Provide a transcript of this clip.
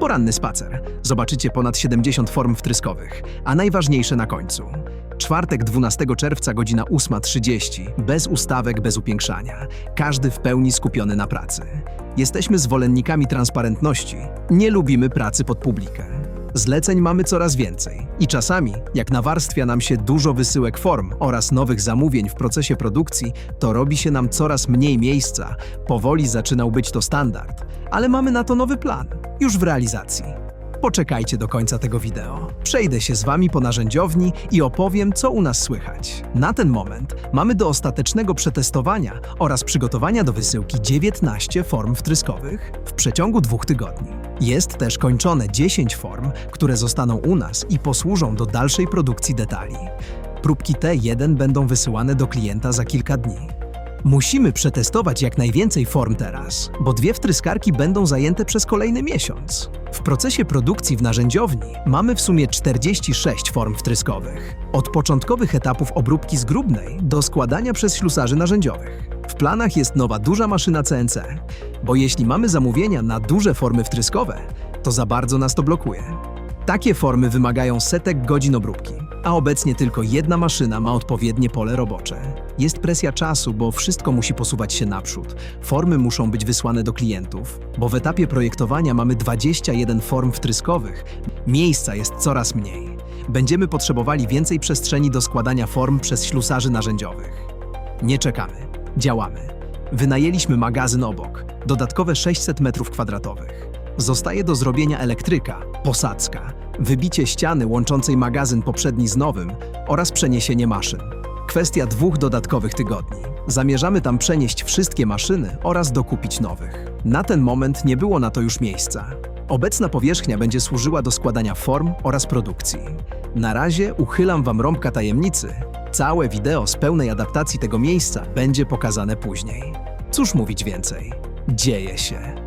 Poranny spacer. Zobaczycie ponad 70 form wtryskowych, a najważniejsze na końcu. Czwartek 12 czerwca, godzina 8.30, bez ustawek, bez upiększania. Każdy w pełni skupiony na pracy. Jesteśmy zwolennikami transparentności, nie lubimy pracy pod publikę. Zleceń mamy coraz więcej i czasami, jak nawarstwia nam się dużo wysyłek form oraz nowych zamówień w procesie produkcji, to robi się nam coraz mniej miejsca. Powoli zaczynał być to standard, ale mamy na to nowy plan, już w realizacji. Poczekajcie do końca tego wideo. Przejdę się z Wami po narzędziowni i opowiem, co u nas słychać. Na ten moment mamy do ostatecznego przetestowania oraz przygotowania do wysyłki 19 form wtryskowych w przeciągu dwóch tygodni. Jest też kończone 10 form, które zostaną u nas i posłużą do dalszej produkcji detali. Próbki T1 będą wysyłane do klienta za kilka dni. Musimy przetestować jak najwięcej form teraz, bo dwie wtryskarki będą zajęte przez kolejny miesiąc. W procesie produkcji w narzędziowni mamy w sumie 46 form wtryskowych. Od początkowych etapów obróbki zgrubnej do składania przez ślusarzy narzędziowych. W planach jest nowa duża maszyna CNC, bo jeśli mamy zamówienia na duże formy wtryskowe, to za bardzo nas to blokuje. Takie formy wymagają setek godzin obróbki, a obecnie tylko jedna maszyna ma odpowiednie pole robocze. Jest presja czasu, bo wszystko musi posuwać się naprzód. Formy muszą być wysłane do klientów, bo w etapie projektowania mamy 21 form wtryskowych. Miejsca jest coraz mniej. Będziemy potrzebowali więcej przestrzeni do składania form przez ślusarzy narzędziowych. Nie czekamy, działamy. Wynajęliśmy magazyn obok, dodatkowe 600 m2. Zostaje do zrobienia elektryka, posadzka, wybicie ściany łączącej magazyn poprzedni z nowym oraz przeniesienie maszyn. Kwestia dwóch dodatkowych tygodni. Zamierzamy tam przenieść wszystkie maszyny oraz dokupić nowych. Na ten moment nie było na to już miejsca. Obecna powierzchnia będzie służyła do składania form oraz produkcji. Na razie uchylam Wam rąbka tajemnicy. Całe wideo z pełnej adaptacji tego miejsca będzie pokazane później. Cóż mówić więcej? Dzieje się.